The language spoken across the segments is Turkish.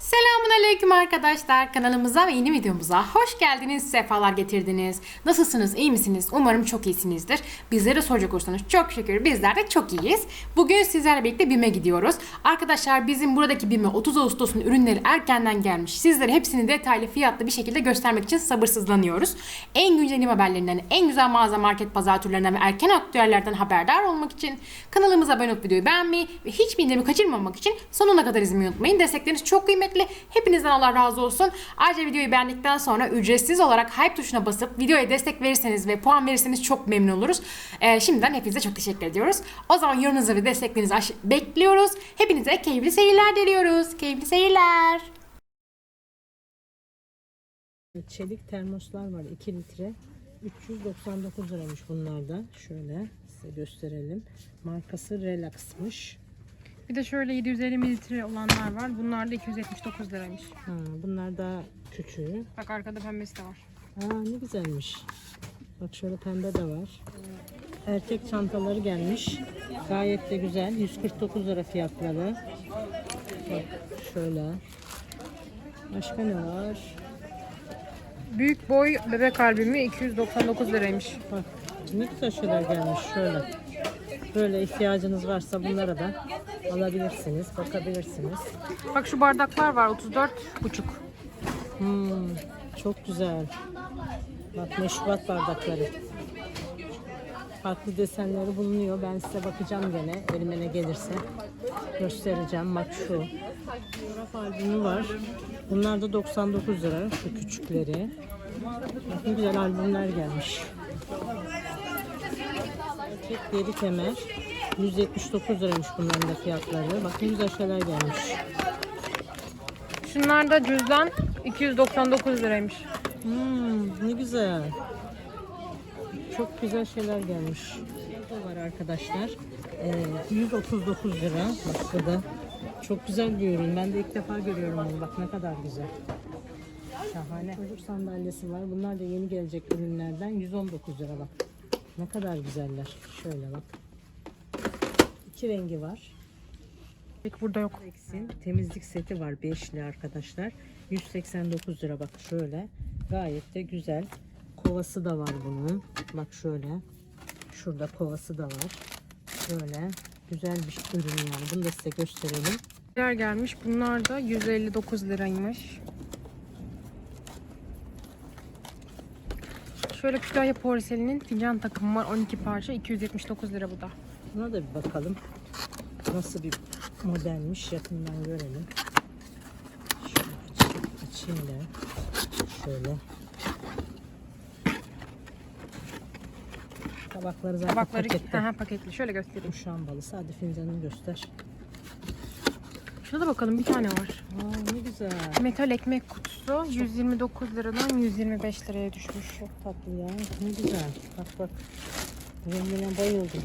Selamun Aleyküm arkadaşlar. Kanalımıza ve yeni videomuza hoş geldiniz, sefalar getirdiniz. Nasılsınız, iyi misiniz? Umarım çok iyisinizdir. Bizlere soracak olursanız çok şükür bizler de çok iyiyiz. Bugün sizlerle birlikte BİM'e gidiyoruz. Arkadaşlar bizim buradaki BİM'e 30 Ağustos'un ürünleri erkenden gelmiş. Sizlere hepsini detaylı fiyatlı bir şekilde göstermek için sabırsızlanıyoruz. En güncel haberlerinden, en güzel mağaza market pazar türlerinden ve erken aktüellerden haberdar olmak için kanalımıza abone olup videoyu beğenmeyi ve hiçbir indirimi kaçırmamak için sonuna kadar izlemeyi unutmayın. Destekleriniz çok kıymetli. Hepinizden Allah razı olsun. Ayrıca videoyu beğendikten sonra ücretsiz olarak hype tuşuna basıp videoya destek verirseniz ve puan verirseniz çok memnun oluruz. Ee, şimdiden hepinize çok teşekkür ediyoruz. O zaman yorumunuzu ve desteklerinizi bekliyoruz. Hepinize keyifli seyirler diliyoruz. Keyifli seyirler. Çelik termoslar var 2 litre. 399 liraymış bunlar da. Şöyle size gösterelim. Markası Relax'mış. Bir de şöyle 750 mililitre olanlar var. Bunlar da 279 liraymış. Ha, bunlar da küçüğü. Bak arkada pembesi de var. Aa ne güzelmiş. Bak şöyle pembe de var. Erkek çantaları gelmiş. Gayet de güzel. 149 lira fiyatları. Bak şöyle. Başka ne var? Büyük boy bebek albümü 299 liraymış. Bak ne güzel şeyler gelmiş şöyle. Böyle ihtiyacınız varsa bunlara da alabilirsiniz, bakabilirsiniz. Bak şu bardaklar var 34 buçuk. Hmm, çok güzel. Bak meşrubat bardakları. Farklı desenleri bulunuyor. Ben size bakacağım gene. Elime ne gelirse göstereceğim. Bak şu. Fotoğraf albümü var. Bunlar da 99 lira. Şu küçükleri. Bak ne güzel albümler gelmiş. Erkek deri kemer. 179 liraymış bunların da fiyatları. Bak ne güzel şeyler gelmiş. Şunlar da cüzdan 299 liraymış. Hmm, ne güzel. Çok güzel şeyler gelmiş. Bu var arkadaşlar. Ee, 139 lira. Bak da çok güzel bir ürün. Ben de ilk defa görüyorum bunu. Bak ne kadar güzel. Şahane. Çocuk sandalyesi var. Bunlar da yeni gelecek ürünlerden. 119 lira bak. Ne kadar güzeller. Şöyle bak. İki rengi var. Peki burada yok. Rex'in temizlik seti var 5'li arkadaşlar. 189 lira bak şöyle. Gayet de güzel. Kovası da var bunun. Bak şöyle. Şurada kovası da var. Şöyle. Güzel bir ürün yani. Bunu da size gösterelim. Yer gelmiş. Bunlar da 159 liraymış. Şöyle Kütahya porselinin fincan takımı var 12 parça 279 lira bu da. Buna da bir bakalım. Nasıl bir modelmiş yakından görelim. Şöyle açayım, açayım da. Şöyle. Tabakları zaten Tabakları pakette. Aha, paketli. Şöyle göstereyim. Muşambalısı. Hadi fincanını göster. Şuna da bakalım bir tane var. Aa ne güzel. Metal ekmek kutusu 129 liradan 125 liraya düşmüş. Çok tatlı ya. Ne güzel. Bak bak. Rengine bayıldım.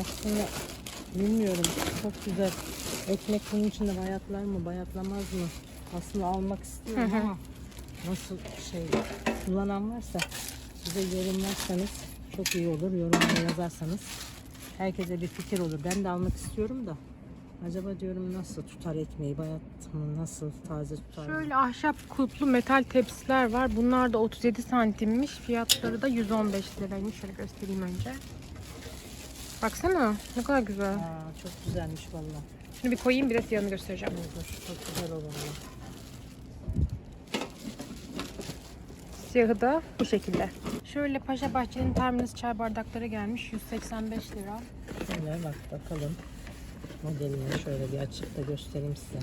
Aslında bilmiyorum. Çok güzel. Ekmek bunun içinde bayatlar mı, bayatlamaz mı? Aslında almak istiyorum ama nasıl şey kullanan varsa bize yorumlarsanız çok iyi olur. Yorumlara yazarsanız herkese bir fikir olur. Ben de almak istiyorum da acaba diyorum nasıl tutar ekmeği bayat mı nasıl taze tutar mı? Şöyle ahşap kulplu metal tepsiler var. Bunlar da 37 santimmiş. Fiyatları da 115 liraymış. Şöyle göstereyim önce. Baksana ne kadar güzel. Aa, çok güzelmiş vallahi. Şunu bir koyayım bir de siyahını göstereceğim. Dur, çok güzel olur. Siyahı da bu şekilde. Şöyle Paşa Bahçe'nin terminus çay bardakları gelmiş. 185 lira. Şöyle bak bakalım. Modelini şöyle bir açıp da göstereyim size.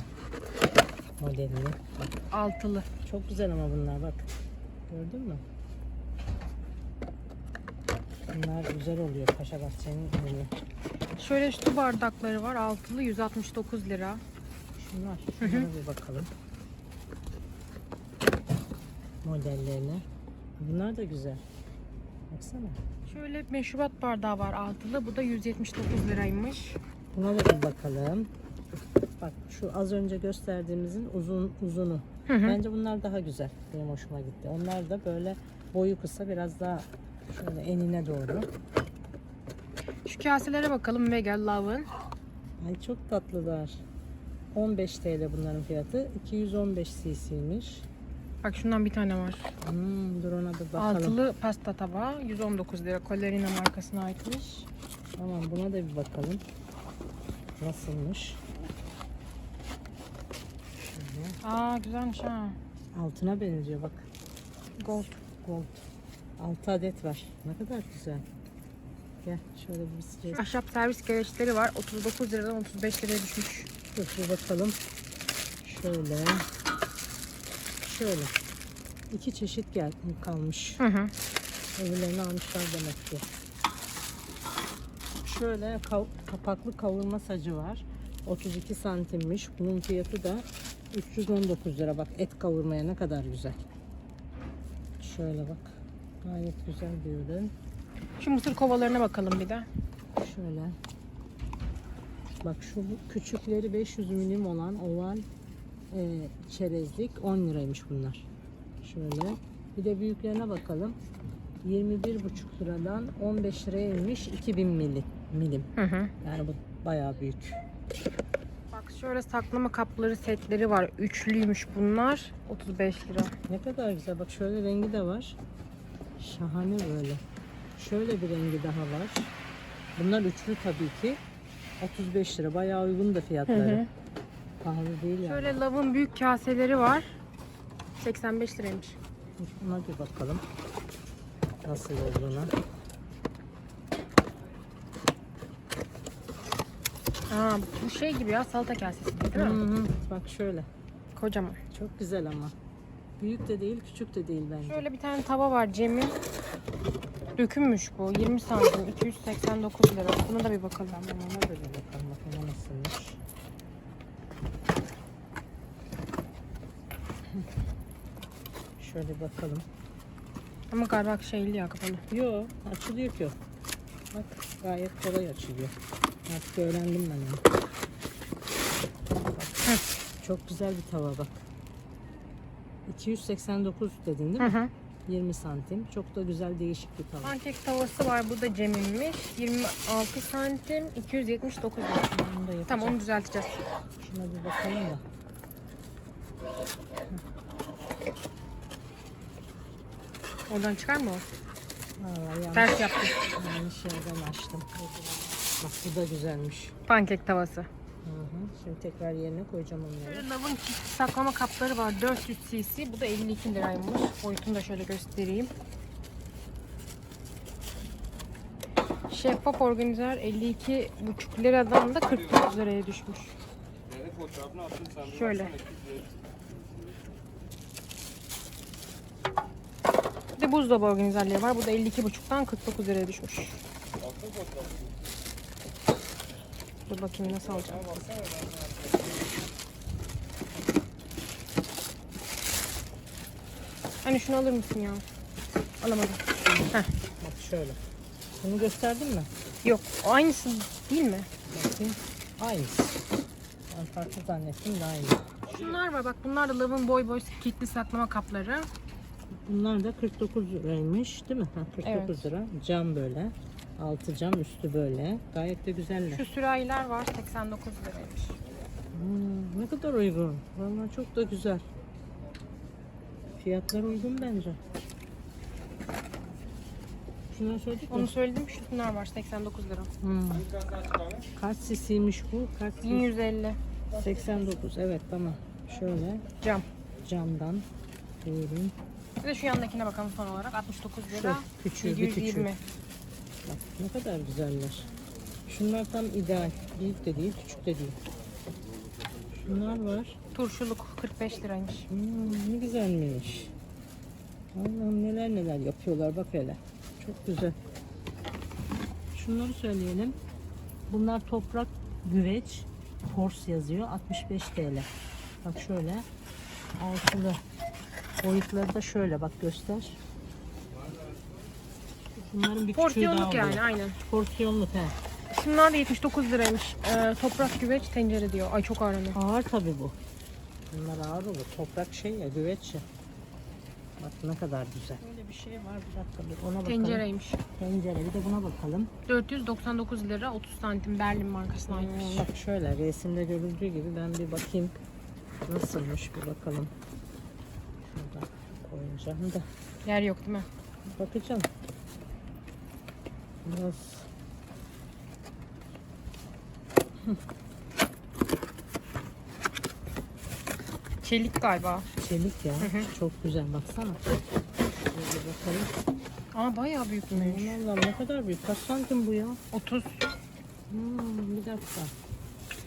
Modelini. Altılı. çok güzel ama bunlar bak. Gördün mü? Bunlar güzel oluyor Paşa Bahçe'nin ürünü. Şöyle su bardakları var. Altılı 169 lira. Şunlar. Şunlara bir bakalım. Modellerine. Bunlar da güzel. Baksana. Şöyle meşrubat bardağı var altılı. Bu da 179 liraymış. Buna da bir bakalım. Bak şu az önce gösterdiğimizin uzun uzunu. Bence bunlar daha güzel. Benim hoşuma gitti. Onlar da böyle boyu kısa biraz daha şöyle enine doğru. Şu kaselere bakalım. Vega Love'ın. Ay çok tatlılar. 15 TL bunların fiyatı. 215 cc'ymiş. Bak şundan bir tane var. Hmm, dur ona bir bakalım. Altılı pasta tabağı 119 lira. Collerina markasına aitmiş. Tamam buna da bir bakalım. Nasılmış? Şöyle. Aa güzelmiş ha. Altına benziyor bak. Gold. Gold. 6 adet var. Ne kadar güzel. Gel şöyle bir size. Ahşap servis gereçleri var. 39 liradan 35 liraya düşmüş. Dur bakalım. Şöyle. Şöyle. İki çeşit gel kalmış. Hı hı. Öbürlerini almışlar demek ki. Şöyle kav- kapaklı kavurma sacı var. 32 santimmiş. Bunun fiyatı da 319 lira. Bak et kavurmaya ne kadar güzel. Şöyle bak. Gayet güzel bir ürün. Şu mısır kovalarına bakalım bir de. Şöyle. Bak şu küçükleri 500 milim olan oval e, çerezlik 10 liraymış bunlar. Şöyle. Bir de büyüklerine bakalım. 21,5 liradan 15 liraya inmiş 2000 milim. Milim. Hı hı. Yani bu bayağı büyük. Bak şöyle saklama kapları setleri var. Üçlüymüş bunlar. 35 lira. Ne kadar güzel. Bak şöyle rengi de var. Şahane böyle. Şöyle bir rengi daha var. Bunlar üçlü tabii ki. 35 lira. Bayağı uygun da fiyatları. Pahalı değil yani. Şöyle lavın büyük kaseleri var. 85 liraymış. Buna bir bakalım. Nasıl olduğuna. Aa, bu şey gibi ya salata kasesi gibi değil mi? Hı hı. Bak şöyle. Kocaman. Çok güzel ama. Büyük de değil, küçük de değil bence. Şöyle bir tane tava var Cem'in. Dökümmüş bu. 20 santim. 289 lira. Buna da bir bakalım. Tamam ona bir bakalım. Bakalım nasılmış. Şöyle bakalım. Ama galiba şeyli ya kapalı. Yo açılıyor ki o. Bak gayet kolay açılıyor. Artık öğrendim ben onu. Bak, çok güzel bir tava bak. 289 dedin değil mi? Hı hı. 20 santim. Çok da güzel değişik bir tava. Pankek tavası var. Bu da Cem'inmiş. 26 santim. 279 lira. Bunu da yapacağım. Tamam onu düzelteceğiz. Şuna bir bakalım da. Oradan çıkar mı o? Aa, Ters yaptım. yanlış yerden açtım. Bak bu da güzelmiş. Pankek tavası. Hı hı. Şimdi tekrar yerine koyacağım onları. Şöyle lavın saklama kapları var. 400 cc. Bu da 52 liraymış. Boyutunu da şöyle göstereyim. Şeffaf organizer 52,5 liradan da 49 liraya düşmüş. Şöyle. Bir de buzdolabı organizerliği var. Bu da 52,5'tan 49 liraya düşmüş. Dur bakayım nasıl alacağım. Hani şunu alır mısın ya? Alamadım. Heh. Bak şöyle. Bunu gösterdin mi? Yok. O aynısı değil mi? Bakayım. Aynısı. Ben farklı zannettim de aynı. Şunlar var bak bunlar da Love'ın boy boy kilitli saklama kapları. Bunlar da 49 liraymış değil mi? Ha, 49 Evet. lira. Cam böyle. Altı cam üstü böyle. Gayet de güzeller. Şu sürahiler var 89 liraymış. Hmm, ne kadar uygun. Vallahi çok da güzel. Fiyatlar uygun bence. Şunları söyledik mi? Onu söyledim şunlar var 89 lira. Hmm. Kaç cc'ymiş bu? Kaç cc? 1150 89. Evet tamam. Şöyle cam. camdan buyurun. Bir de şu yandakine bakalım son olarak 69 lira. Şu küçüğü, bir 720. küçüğü. Bak ne kadar güzeller. Şunlar tam ideal. Büyük de değil, küçük de değil. Şunlar var. Turşuluk 45 liraymış. Hmm, ne güzelmiş. Allah'ım neler neler yapıyorlar bak hele. Çok güzel. Şunları söyleyelim. Bunlar toprak güveç. Kors yazıyor. 65 TL. Bak şöyle. Altılı. Boyutları da şöyle bak göster. Bunların bir küçüğü daha Porsiyonluk oluyor. yani aynen. Porsiyonluk he. Şunlar da 79 liraymış. Ee, toprak güveç tencere diyor. Ay çok ağır. Ağır tabi bu. Bunlar ağır olur. Toprak şey ya güveç ya. Bak ne kadar güzel. Böyle bir şey var bir dakika bir ona bakalım. Tencereymiş. Tencere bir de buna bakalım. 499 lira 30 santim Berlin markasına aitmiş. Hmm, bak şöyle resimde görüldüğü gibi ben bir bakayım nasılmış bir bakalım. Şurada koyacağım da Yer yok değil mi? bakacağım. Biraz Çelik galiba. çelik ya. Çok güzel baksana. Şöyle bakalım. Aa bayağı büyükmüş. Aman Allah'ım ne kadar büyük. Kaç santim bu ya? 30. Hmm, bir dakika.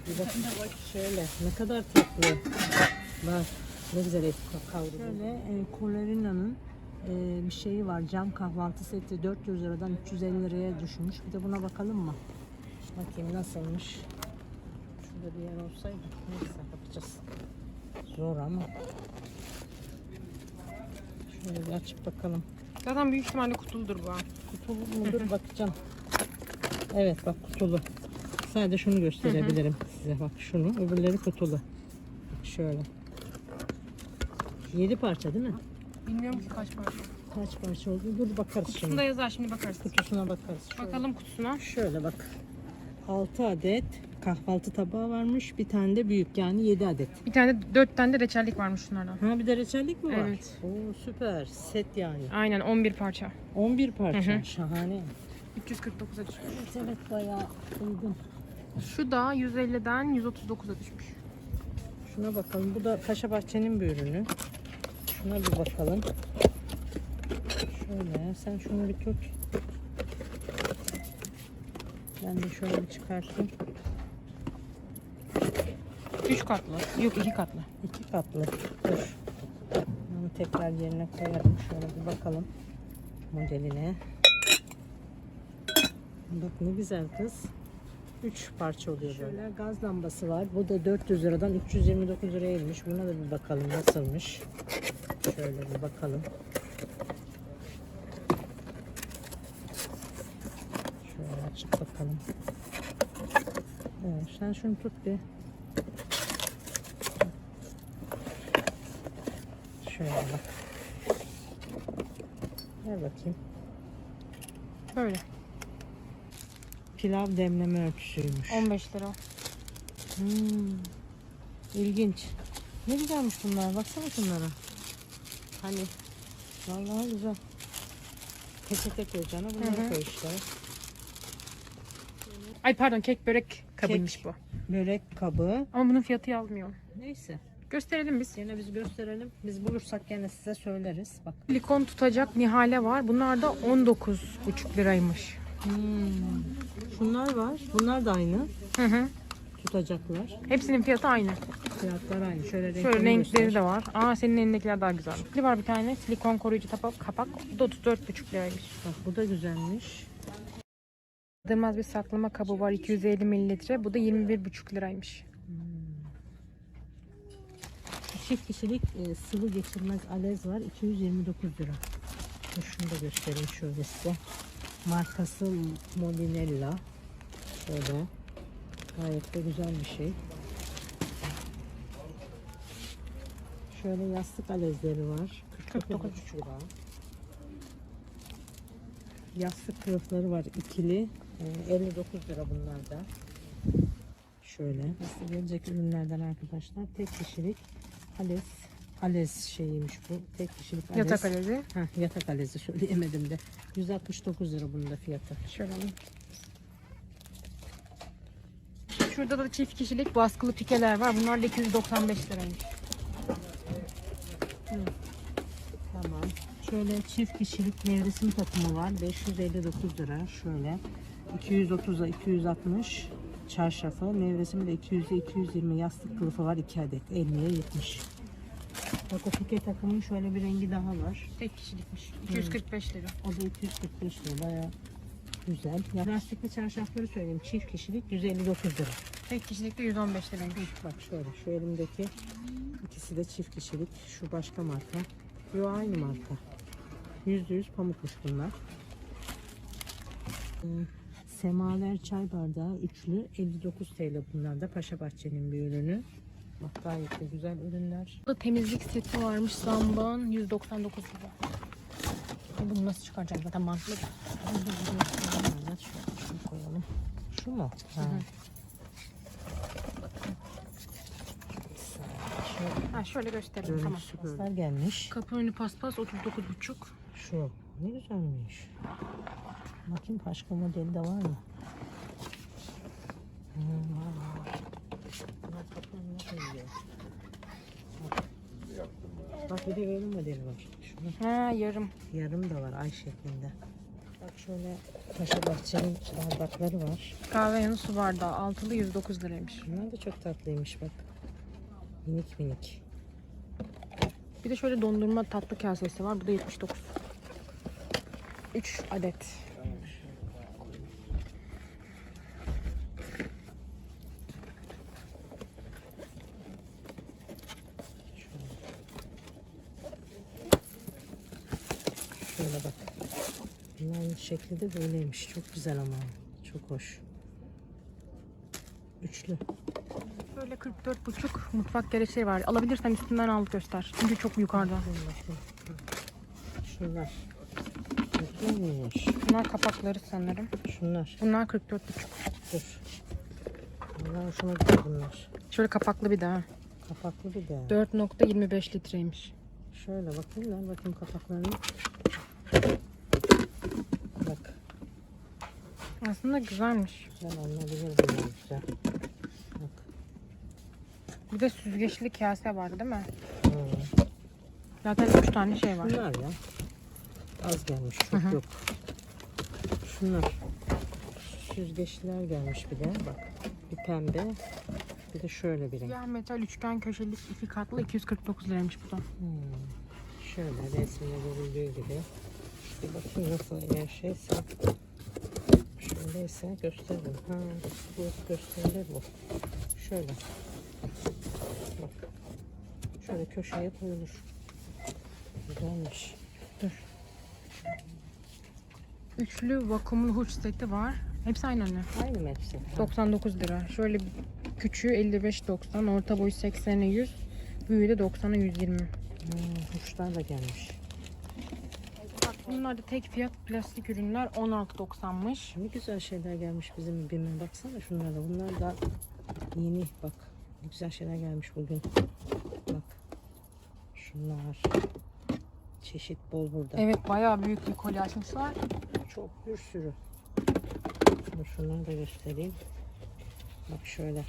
Bir dakika bak şöyle. Ne kadar tatlı. Bak ne güzel et kavruldu. Şöyle e, Colerina'nın e, bir şeyi var. Cam kahvaltı seti 400 liradan 350 liraya düşmüş. Bir de buna bakalım mı? Bakayım nasılmış. Şurada bir yer olsaydı. Neyse bakacağız. Zor ama. Şöyle bir açıp bakalım. Zaten büyük ihtimalle kutuludur bu. Kutulu mudur bakacağım. Evet bak kutulu. Sadece şunu gösterebilirim size. Bak şunu. Öbürleri kutulu. Bak şöyle. 7 parça değil mi? Bilmiyorum ki kaç parça. Kaç parça oldu? Dur bakarız Kutusunda şimdi. yazar şimdi bakarız. Kutusuna bakarız. Şöyle. Bakalım kutusuna. Şöyle bak. 6 adet kahvaltı tabağı varmış. Bir tane de büyük yani 7 adet. Bir tane de 4 tane de reçellik varmış şunlardan. Ha bir de reçellik mi var? Evet. Oo süper. Set yani. Aynen 11 parça. 11 parça. Hı hı. Şahane. 349'a düşmüş. Evet evet bayağı uygun. Şu da 150'den 139'a düşmüş. Şuna bakalım. Bu da Paşa Bahçe'nin bir ürünü. Şuna bir bakalım. Şöyle sen şunu bir tut. Ben de şöyle bir çıkartayım. 3 katlı. Yok 2 katlı. İki katlı. Dur. Bunu tekrar yerine koyalım. Şöyle bir bakalım modeline. Bak ne güzel kız. 3 parça oluyor böyle. Şöyle gaz lambası var. Bu da 400 liradan 329 liraya inmiş. Buna da bir bakalım nasılmış. Şöyle bir bakalım. Şöyle açıp bakalım. Evet, sen şunu tut bir. Şöyle bak. Ver bakayım. Böyle. Pilav demleme ölçüsüymüş. 15 lira. Hmm. İlginç. Ne güzelmiş bunlar. Baksana şunlara. Hani vallahi güzel. Peçete koyacağına bunları Hı hı. koy işte. Ay pardon kek börek kabıymış Kek. bu. Börek kabı. Ama bunun fiyatı yazmıyor. Neyse. Gösterelim biz. Yine biz gösterelim. Biz bulursak gene size söyleriz. Bak. Silikon tutacak Nihale var. Bunlar da 19,5 liraymış. Hmm. Şunlar var. Bunlar da aynı. Hı hı. Tutacaklar. Hepsinin fiyatı aynı. Fiyatlar aynı. Şöyle Şöyle renkleri göster. de var. Aa senin elindekiler daha güzel. Bir var bir tane silikon koruyucu kapak. kapak. Bu da 34,5 liraymış. Bak bu da güzelmiş. Dırmaz bir saklama kabı var 250 mililitre. Bu da 21,5 liraymış. Çift kişilik e, sıvı geçirmez alez var. 229 lira. Şunu da göstereyim şöyle size. Markası Molinella. Şöyle. Gayet de güzel bir şey. Şöyle yastık alezleri var. 49 lira. Yastık kılıfları var ikili. E, 59 lira bunlar da. Şöyle. Size gelecek ürünlerden arkadaşlar. Tek kişilik alez. Alez şeyiymiş bu. Tek kişilik alez. Yatak alezi. Heh, yatak alezi söyleyemedim de. 169 lira bunun da fiyatı. Şöyle alayım. Şurada da çift kişilik baskılı pikeler var. Bunlar da 295 liraymış. Tamam. Şöyle çift kişilik nevresim takımı var. 559 lira. Şöyle. 230'a 260 çarşafı. Nevresimi de 200'e 220 yastık kılıfı var. 2 adet. 50'ye 70. Bak o pike takımın şöyle bir rengi daha var. Tek kişilikmiş. 245 lira. O da 245 lira. Baya güzel. Lastikli çarşafları söyleyeyim. Çift kişilik 159 lira. Tek kişilik de 115 liraymış. Bak şöyle şu elimdeki ikisi de çift kişilik. Şu başka marka. Bu aynı marka. Yüzde yüz pamukmuş bunlar. Ee, Semaver çay bardağı üçlü 59 TL bunlar da Paşa Bahçe'nin bir ürünü. Bak gayet de güzel ürünler. Burada temizlik seti varmış zambağın 199 lira. Bunu nasıl çıkaracağım zaten şöyle şunu koyalım. Şu mu? Ha. Şu Ha şöyle göstereyim böyle tamam. süpürler gelmiş. Kapı önü paspas 39,5. Şu ne güzelmiş. Bakayım başka modeli de var mı? Hmm, var var. Bunlar önüne koyuyor. Bak. Bir de böyle modeli var. Ha yarım. yarım da var ay şeklinde. Bak şöyle Paşa Bahçe'nin bardakları var. Kahve yanı su bardağı altılı 109 liraymış. Bunlar da çok tatlıymış bak. Minik minik. Bir de şöyle dondurma tatlı kasesi var. Bu da 79. 3 adet. Şöyle bak. Bunların şekli de böyleymiş. Çok güzel ama. Çok hoş. Üçlü. Böyle 44,5 mutfak gereçleri var. Alabilirsen üstünden al göster. Çünkü çok yukarıda. Şunlar. Güzelmiş. Bunlar kapakları sanırım. Şunlar. Bunlar 44,5. Dur. Bunlar hoşuma gitti bunlar. Şöyle kapaklı bir daha. Kapaklı bir de. 4.25 litreymiş. Şöyle bakayım ver bakayım kapaklarını. Bak. Aslında güzelmiş. Güzel alınabilir bunlar güzel. Bak. Bir de süzgeçli kase var değil mi? Hmm. Zaten 3 tane şey var. Şunlar ya. Az gelmiş. Çok yok. Şunlar. Süzgeçler gelmiş bir de. Bak. Bir pembe. Bir de şöyle bir renk. Siyah metal üçgen köşeli iki katlı 249 liraymış bu da. Hmm. Şöyle resimde görüldüğü gibi. Bir bakayım nasıl eğer şeyse. Şöyleyse gösteririm. Ha, bu gösterilir bu. Şöyle. Bak. Şöyle köşeye koyulur. Güzelmiş. Üçlü vakumlu huç seti var. Hepsi aynı anne. Aynı mı hepsi? Ha. 99 lira. Şöyle küçüğü 55.90, orta boyu 80'e 100, büyüğü de 90'a 120. Hmm, uçlar da gelmiş. Bunlar da tek fiyat plastik ürünler 16.90'mış. Ne güzel şeyler gelmiş bizim BİM'e. Baksana şunlara. Bunlar da yeni bak. Ne güzel şeyler gelmiş bugün. Bak. Şunlar. Çeşit bol burada. Evet bayağı büyük bir kolye açmışlar. Çok bir sürü. Dur şunları da göstereyim. Bak şöyle.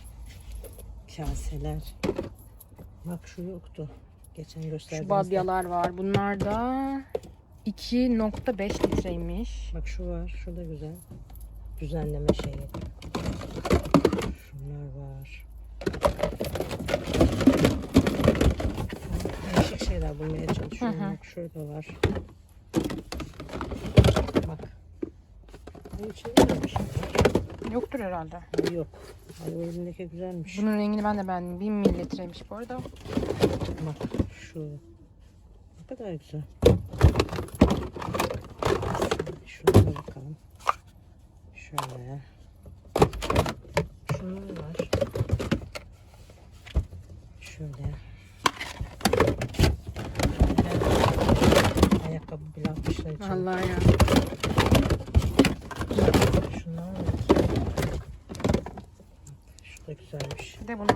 Kaseler. Bak şu yoktu. Geçen Şu gösterdiğimizde. badyalar var. Bunlar da 2.5 litreymiş. Bak şu var. Şu da güzel. Düzenleme şeyi. Şunlar var. Değişik şeyler bulmaya çalışıyorum. Hı hı. Bak şurada var. Bak. Bu içinde de bir şey var. Yoktur herhalde. Ay yok. Ay o elindeki güzelmiş. Bunun rengini ben de beğendim. 1000 mililitreymiş bu arada. Bak şu. Ne kadar güzel. Şuna da bakalım. Şöyle. Şunlar var. Şöyle. Ayakkabı bile atmışlar içine. Allah ya. Şunlar var. Şu da güzelmiş. Bir de bunlar.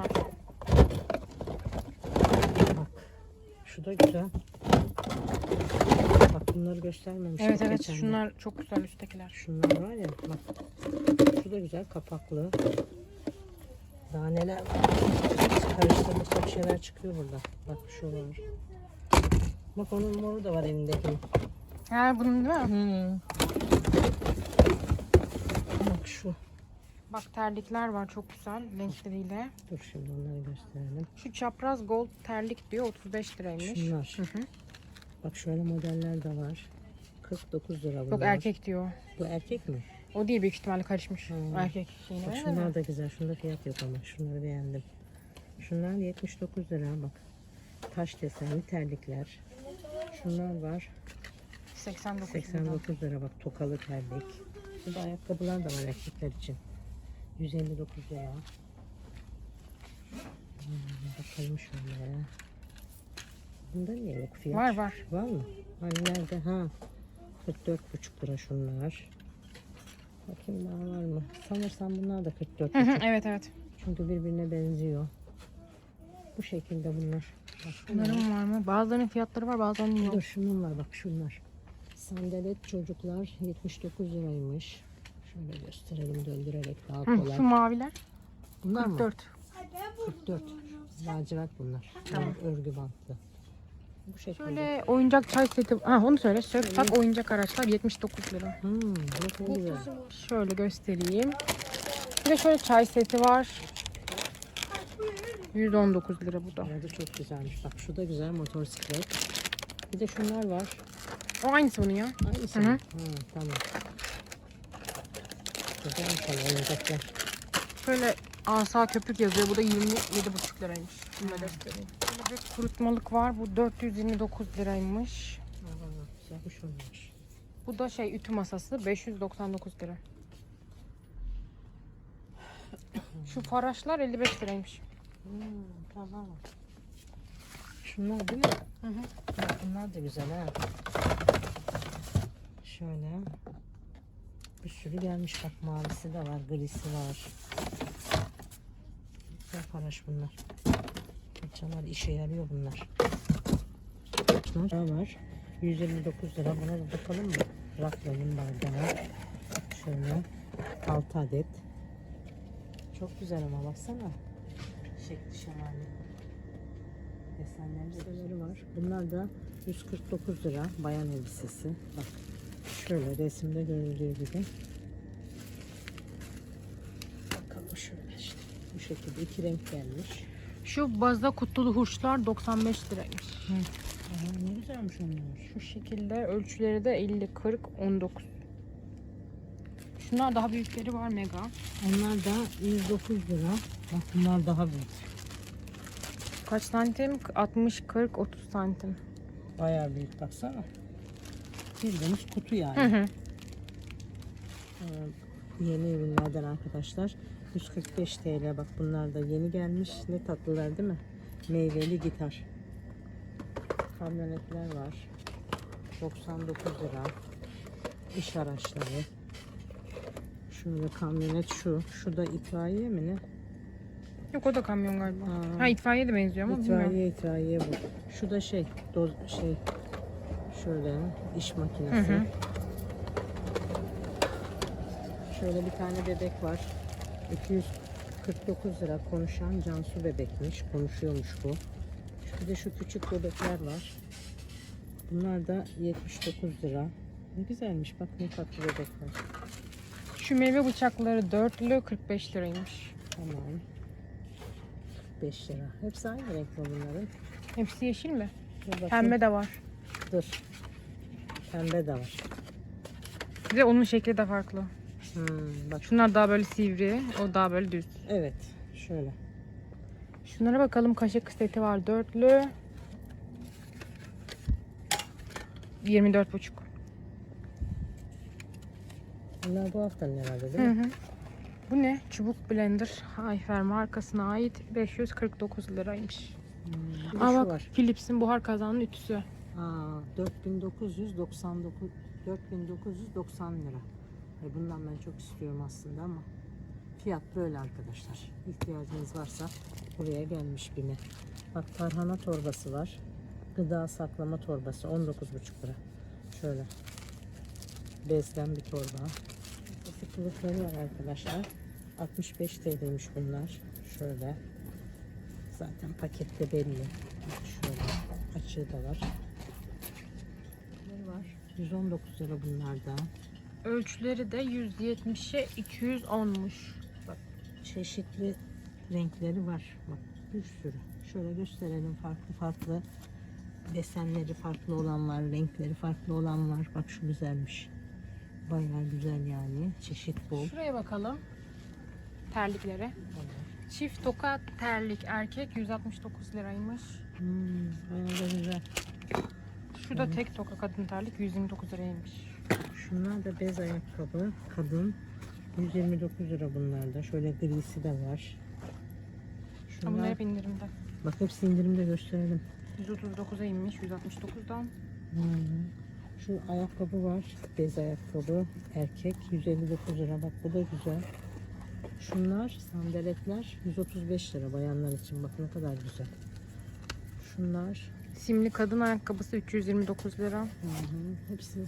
Bak. Şu da güzel. Bunları göstermemiştim. Evet evet geçen şunlar çok güzel üsttekiler. Şunlar var ya bak. Şu da güzel kapaklı. Daha neler var. Karıştırdık çok şeyler çıkıyor burada. Bak şu var. Bak onun moru da var elindeki. Ha bunun değil mi? Hmm. Bak şu. Bak terlikler var çok güzel renkleriyle. Dur şimdi onları gösterelim. Şu çapraz gold terlik diyor 35 liraymış. Şunlar. Hı hı. Bak şöyle modeller de var. 49 lira bunlar. Yok erkek diyor. Bu erkek mi? O değil büyük ihtimalle karışmış. Hmm. Erkek şeyine. Bak şunlar da güzel. Şunda fiyat yok ama. Şunları beğendim. Şunlar 79 lira bak. Taş desenli terlikler. Şunlar var. 89 lira. 89 lira bak tokalı terlik. Burada ayakkabılar da var erkekler için. 159 lira. Bakalım şöyle. Bunda niye yok fiyat? Var var. Var mı? Hani nerede? Ha. 44,5 lira şunlar. Bakayım daha var mı? Sanırsam bunlar da 44,5. Hı hı, evet evet. Çünkü birbirine benziyor. Bu şekilde bunlar. Bak Bunların var mı? Bazılarının fiyatları var bazılarının yok. Dur şunun var bak şunlar. Sandalet çocuklar 79 liraymış. Şöyle gösterelim döndürerek daha Hı, kolay. şu maviler Bunlar mı? 44. 44. Lacivert bunlar. Tamam. Örgü bantlı. Bu şekilde. Şöyle oyuncak çay seti. Ha onu söyle. Sök tak oyuncak araçlar 79 lira. Hmm, ne güzel. Şöyle göstereyim. Bir de şöyle çay seti var. 119 lira bu da. Bunlar da çok güzelmiş. Bak şu da güzel motosiklet. Bir de şunlar var. O aynısı bunun ya. Aynısı Hı hı. Ha, tamam. Güzelmiş ama oyuncaklar. Şöyle asa köpük yazıyor. Bu da 27,5 liraymış. Bunu da göstereyim. Şöyle bir kurutmalık var. Bu 429 liraymış. Güzelmiş onlar. Bu da şey ütü masası 599 lira. Şu faraşlar 55 liraymış. Hmm, tamam. Şunlar değil mi? Hı hı. Bak bunlar da güzel ha. Şöyle. Bir sürü gelmiş bak mavisi de var, grisi var. Güzel paraş bunlar. Fırçalar işe yarıyor bunlar. Bunlar var. 129 lira. Buna da bakalım mı? Raklanın bardağı. Şöyle 6 adet. Çok güzel ama baksana. Şekli şemali. Desenleri var. Bunlar da 149 lira bayan elbisesi. Bak şöyle resimde görüldüğü gibi. Bakalım şöyle işte. Bu şekilde iki renk gelmiş. Şu baza kutulu hurçlar 95 liraymış. Aa, ne güzelmiş onlar. Şu şekilde ölçüleri de 50, 40, 19. Şunlar daha büyükleri var mega. Onlar da 109 lira. Bak bunlar daha büyük. Kaç santim? 60, 40, 30 santim. Bayağı büyük baksana. Bildiğimiz kutu yani. Hı hı. Ee, yeni ürünlerden arkadaşlar. 145 TL bak bunlar da yeni gelmiş. Ne tatlılar değil mi? Meyveli gitar. Kamyonetler var. 99 lira. İş araçları. Şöyle kamyonet şu. Şu da itfaiye mi ne? Yok o da kamyon galiba. Aa. Ha itfaiye de benziyor ama bilmiyorum. İtfaiye itfaiye bu. Şu da şey doz şey şöyle iş makinesi. Hı hı. Şöyle bir tane bebek var. 249 lira konuşan Cansu bebekmiş. Konuşuyormuş bu. Bir de şu küçük bebekler var. Bunlar da 79 lira. Ne güzelmiş bak ne tatlı bebekler. Şu meyve bıçakları dörtlü 45 liraymış. Tamam. 45 lira. Hepsi aynı renkli bunların. Hepsi yeşil mi? Dur. Pembe de var. Dur. Pembe de var. Bir de onun şekli de farklı. Hmm, bak Şunlar daha böyle sivri, o daha böyle düz. evet şöyle. Şunlara bakalım kaşık seti var dörtlü. 24,5. Bunlar bu haftanın herhalde değil Hı mi? hı. Bu ne? Çubuk blender. Ayfer markasına ait 549 liraymış. Hmm, Aa bak var. Philips'in buhar kazanın ütüsü. Aa, 4999 4990 lira. Ay bundan ben çok istiyorum aslında ama fiyat böyle arkadaşlar. İhtiyacınız varsa buraya gelmiş bine. Bak tarhana torbası var. Gıda saklama torbası 19,5 lira. Şöyle. Bezden bir torba. Ufuk kılıfları var arkadaşlar. 65 TL'ymiş bunlar. Şöyle. Zaten pakette belli. Şöyle açığı da var. Ne var? 119 lira bunlar da. Ölçüleri de 170'e 210'muş. Çeşitli renkleri var. Bak bir sürü. Şöyle gösterelim farklı farklı desenleri farklı olan var, renkleri farklı olan var. Bak şu güzelmiş. Bayağı güzel yani. Çeşit bol. Şuraya bakalım. Terliklere. Çift toka terlik erkek 169 liraymış. Hmm, bayağı da güzel. Şu da tek toka kadın terlik 129 liraymış. Şunlar da bez ayakkabı. Kadın. 129 lira bunlar da. Şöyle grisi de var. Ha, Bunlar Şunlar, hep indirimde. bak hepsi indirimde gösterelim. 139'a inmiş 169'dan. Hı hı. Şu ayakkabı var. Bez ayakkabı. Erkek. 159 lira. Bak bu da güzel. Şunlar sandaletler 135 lira bayanlar için. Bak ne kadar güzel. Şunlar Simli kadın ayakkabısı 329 lira. hı hı. hepsi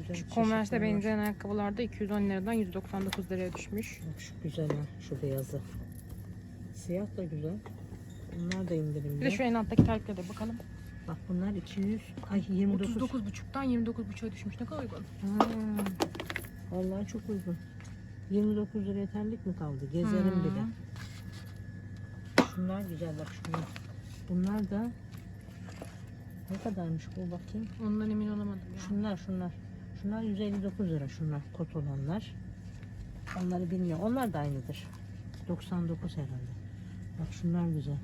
güzel. Şu Converse'e benzeyen ayakkabılar da 210 liradan 199 liraya düşmüş. Bak şu güzel ha. Şu beyazı. Siyah da güzel. Bunlar da indirimde. Bir de şu en alttaki terlikle de bakalım. Bak bunlar 200 ay 29. 39,5'tan 29,5'a düşmüş. Ne kadar uygun. Ha, vallahi çok uygun. 29 liraya terlik mi kaldı? Gezerim Hmm. bile. Şunlar güzel bak şunlar. Bunlar da ne kadarmış bu bakayım. Ondan emin olamadım ya. Şunlar şunlar. Şunlar 159 lira şunlar kot olanlar. Onları bilmiyorum. Onlar da aynıdır. 99 herhalde. Bak şunlar güzel.